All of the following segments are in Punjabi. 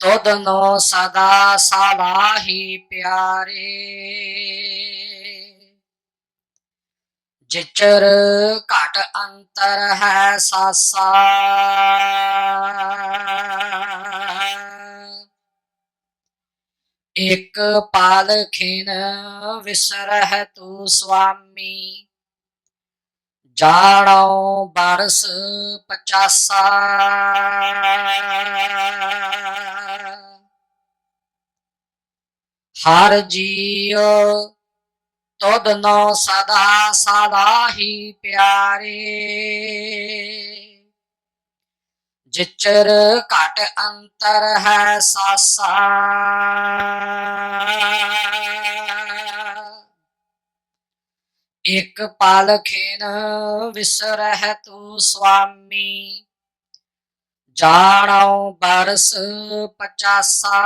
ਤੁਧਨੋ ਸਦਾ ਸਲਾਹੀ ਪਿਆਰੇ। ਜਿਚਰ ਘਟ ਅੰਤਰ ਹੈ ਸਾਸਾ। ਇਕ ਪਾਲਖਿਨ ਵਿਸਰਹ ਤੂ ਸੁਆਮੀ ਜਾਣੋ ਬਰਸ ਪਚਾਸਾ। ਹਰ ਜੀਉ, ਤੁਧ ਨੋ ਸਦਾ ਸਲਾਹੀ ਪਿਆਰੇ। ਜਿਚਰ ਘਟ ਅੰਤਰ ਹੈ ਸਾਸਾ। ਇਕ ਪਾਲਖਿਨ ਵਿਸਰਹ ਤੂ ਸੁਆਮੀ ਜਾਣੋ ਬਰਸ ਪਚਾਸਾ।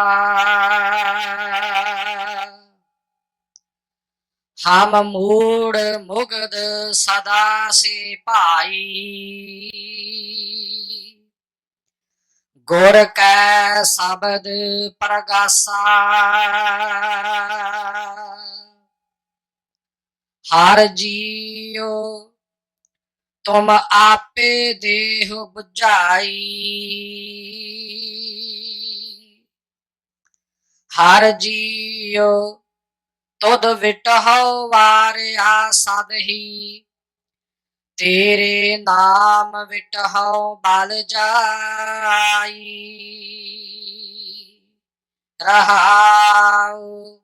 ਹਮ ਮੂੜ ਮੁਗਦ ਸਦਾ ਸੇ ਭਾਈ। ਗੁਰ ਕੈ ਸ਼ਬਦ ਪ੍ਰਗਾਸਾ। ਹਰ ਜੀਉ ਤੁਮ ਆਪੇ ਦੇਹ 부ਝਾਈ ਹਰ ਜੀਓ ਤੁਧ ਵਿਟਹੁ ਵਾਰਿਆ ਸਦਹੀ। ਤੇਰੇ ਨਾਮ ਵਿਟਹੁ ਬਲ ਜਾਈ। ਰਹਾਉ।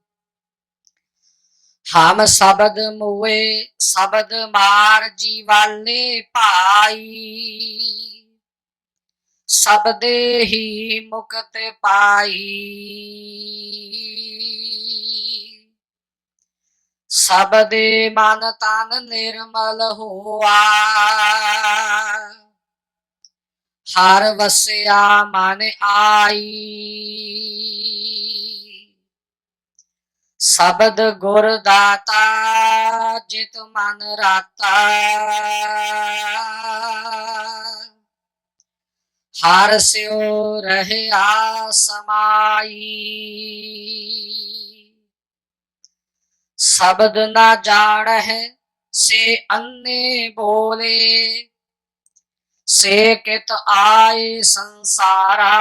ਹਮ ਸ਼ਬਦ ਮੂਏ ਸ਼ਬਦ ਮਾਰ ਜੀਵਾਲੇ ਭਾਈ। ਸਬਦੇ ਹੀ ਮੁਕਤ ਪਾਈ। ਸਬਦੇ ਮਨ ਤਨ ਨਿਰਮਲ ਹੋਆ। ਹਰ ਵਸਿਆ ਮਨ ਆਈ। ਸ਼ਬਦ ਗੁਰ ਦਾਤਾ ਜਿਤ ਮਨ ਰਾਤਾ। ਹਰ ਸਿਉ ਰਹਿਆ ਸਮਾਈ। शब्द न जाड़ है से अन्य बोले। से कित आए संसारा।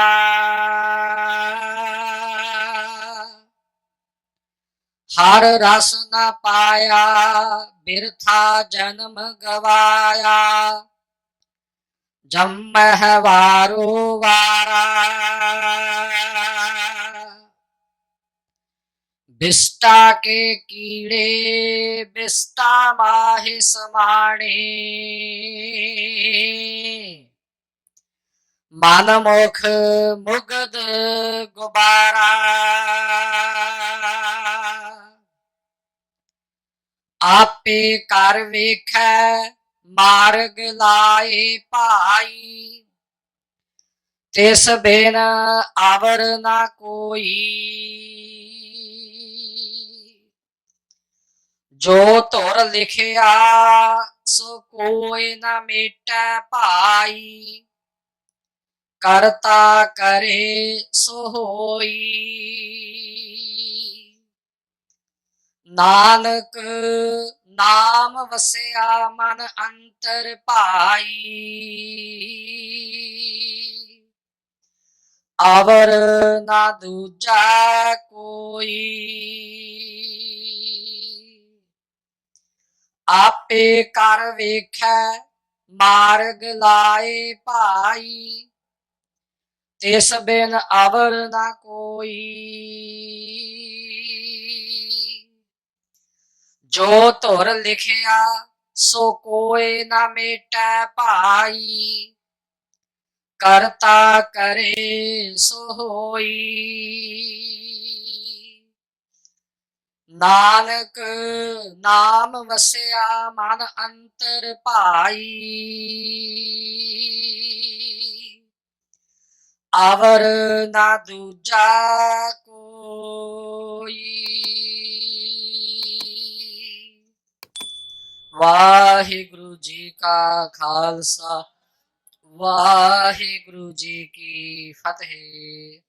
हर रस न पाया, बिरथा जन्म गवाया। जम वारो वारा। ਬਿਸਟਾ ਕੇ ਕੀੜੇ ਬਿਸਟਾ ਮਾਹਿ ਸਮਾਣੇ। ਮਨ ਮੁਖ ਮੁਗਦ ਗੁਬਾਰਾ। ਆਪੇ ਕਰ ਵੇਖੈ, ਮਾਰਗ ਲਾਏ ਭਾਈ। ਤਿਸ ਬਿਨ ਆਵਰ ਨਾ ਕੋਈ। ਜੋ ਧੁਰ ਲਿਖਿਆ, ਸੋ ਕੋਈ ਨਾ ਮੇਟੈ ਭਾਈ। ਕਰਤਾ ਕਰੇ ਸੋ ਹੋਈ। ਨਾਨਕ ਨਾਮ ਵਸਿਆ ਮਨ ਅੰਤਰ ਭਾਈ। ਅਵਰ ਨਾ ਦੂਜਾ ਕੋਈ। ਆਪੇ ਕਰ ਵੇਖੈ, ਮਾਰਗ ਲਾਏ ਭਾਈ। ਤਿਸ ਬਿਨ ਅਵਰ ਨਾ ਕੋਈ। ਜੋ ਧੁਰ ਲਿਖਿਆ, ਸੋ ਕੋਏ ਨਾ ਮੇਟੈ ਭਾਈ। ਕਰਤਾ ਕਰੇ ਸੋ ਹੋਈ। ਨਾਨਕ ਨਾਮ ਵਸਿਆ ਮਨ ਅੰਤਰ ਭਾਈ। ਅਵਰ ਨਾ ਦੂਜਾ ਕੋਈ। ਵਾਹਿਗੁਰੂ ਜੀ ਕਾ ਖਾਲਸਾ, ਵਾਹਿਗੁਰੂ ਜੀ ਕੀ ਫਤਿਹ।